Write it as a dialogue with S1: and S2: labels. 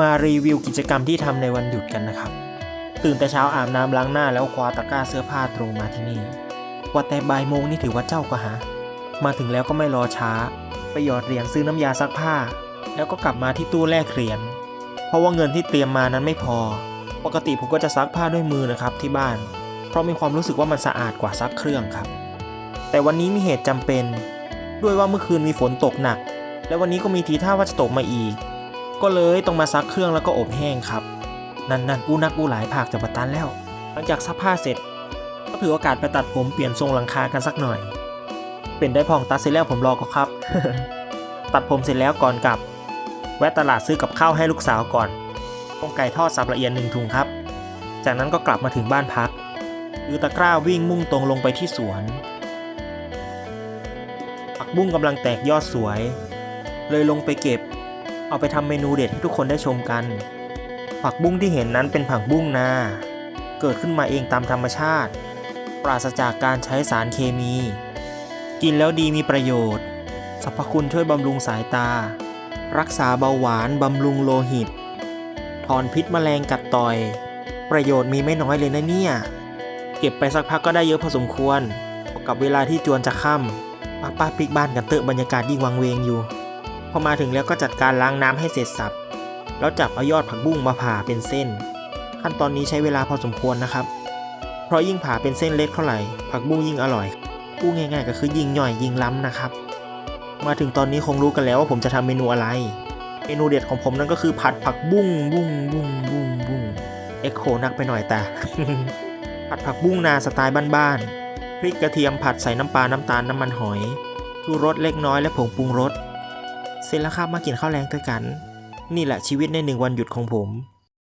S1: มารีวิวกิจกรรมที่ทำในวันหยุดกันนะครับ ตื่นแต่เช้าอาบน้ำล้างหน้าแล้วคว้าตะกร้าเสื้อผ้าตรงมาที่นี่ว่าแต่บ่ายโมงนี่ถือว่าเจ้าก็หา มาถึงแล้วก็ไม่รอช้า ไปหยอดเหรียญซื้อน้ำยาซักผ้า แล้วก็กลับมาที่ตู้แลกเหรียญเพราะว่าเงินที่เตรียมมานั้นไม่พอ ปกติผมก็จะซักผ้าด้วยมือนะครับที่บ้าน เพราะมีความรู้สึกว่ามันสะอาดกว่าซักเครื่องครับ แต่วันนี้มีเหตุจำเป็น ด้วยว่าเมื่อคืนมีฝนตกหนัก และวันนี้ก็มีทีท่าว่าจะตกมาอีก ก็เลยต้องมาซักเครื่องแล้วก็อบแห้งครับ นั่นนั่นอู้นักอู้หลายภาคจะมาตันแล้ว หลังจากซักผ้าเสร็จ ก็ถือโอกาสไปตัดผมเปลี่ยนทรงหลังคากันสักหน่อย เป็นได้พองตัดเสร็จแล้วผมรอก็ครับ ตัดผมเสร็จแล้วก่อนกลับ แวะตลาดซื้อกับข้าวให้ลูกสาวก่อนต้มไก่ทอดสับละเอียดหนึ่งถุงครับ จากนั้นก็กลับมาถึงบ้านพักถือตะกร้าวิ่งมุ่งตรงลงไปที่สวนผักบุ้งกำลังแตกยอดสวย เลยลงไปเก็บ เอาไปทำเมนูเด็ดให้ทุกคนได้ชมกัน ผักบุ้งที่เห็นนั้นเป็นผักบุ้งนา เกิดขึ้นมาเองตามธรรมชาติ ปราศจากการใช้สารเคมี กินแล้วดีมีประโยชน์สรรพคุณช่วยบำรุงสายตา รักษาเบาหวานบำรุงโลหิต ถอนพิษแมลงกัดต่อย ประโยชน์มีไม่น้อยเลยนะเนี่ย เก็บไปสักพักก็ได้เยอะพอสมควร กับเวลาที่จวนจะค่ำป้าป้าพลิกบ้านกันเตอะบรรยากาศยิ่งวังเวงอยู่ พอมาถึงแล้วก็จัดการล้างน้ำให้เสร็จสับ แล้วจับเอายอดผักบุ้งมาผ่าเป็นเส้น ขั้นตอนนี้ใช้เวลาพอสมควรนะครับ เพราะยิ่งผ่าเป็นเส้นเล็กเท่าไหร่ ผักบุ้งยิ่งอร่อยพูดง่ายๆก็คือยิ่งย่อยยิ่งล้ำนะครับ มาถึงตอนนี้คงรู้กันแล้วว่าผมจะทำเมนูอะไร เมนูเด็ดของผมนั่นก็คือผัดผักบุ้งบุ้งบุ้งบุ้งบุ้งเอ็กโคนักไปหน่อยแต่ผัดผักบุ้งนาสไตล์บ้านๆพริกกระเทียมผัดใส่น้ำปลาน้ำตาลน้ำมันหอยชูรสเล็กน้อยและผงปรุงรส เสร็จแล้วครับมากินข้าวแรงด้วยกัน นี่แหละชีวิตในหนึ่งวันหยุดของผม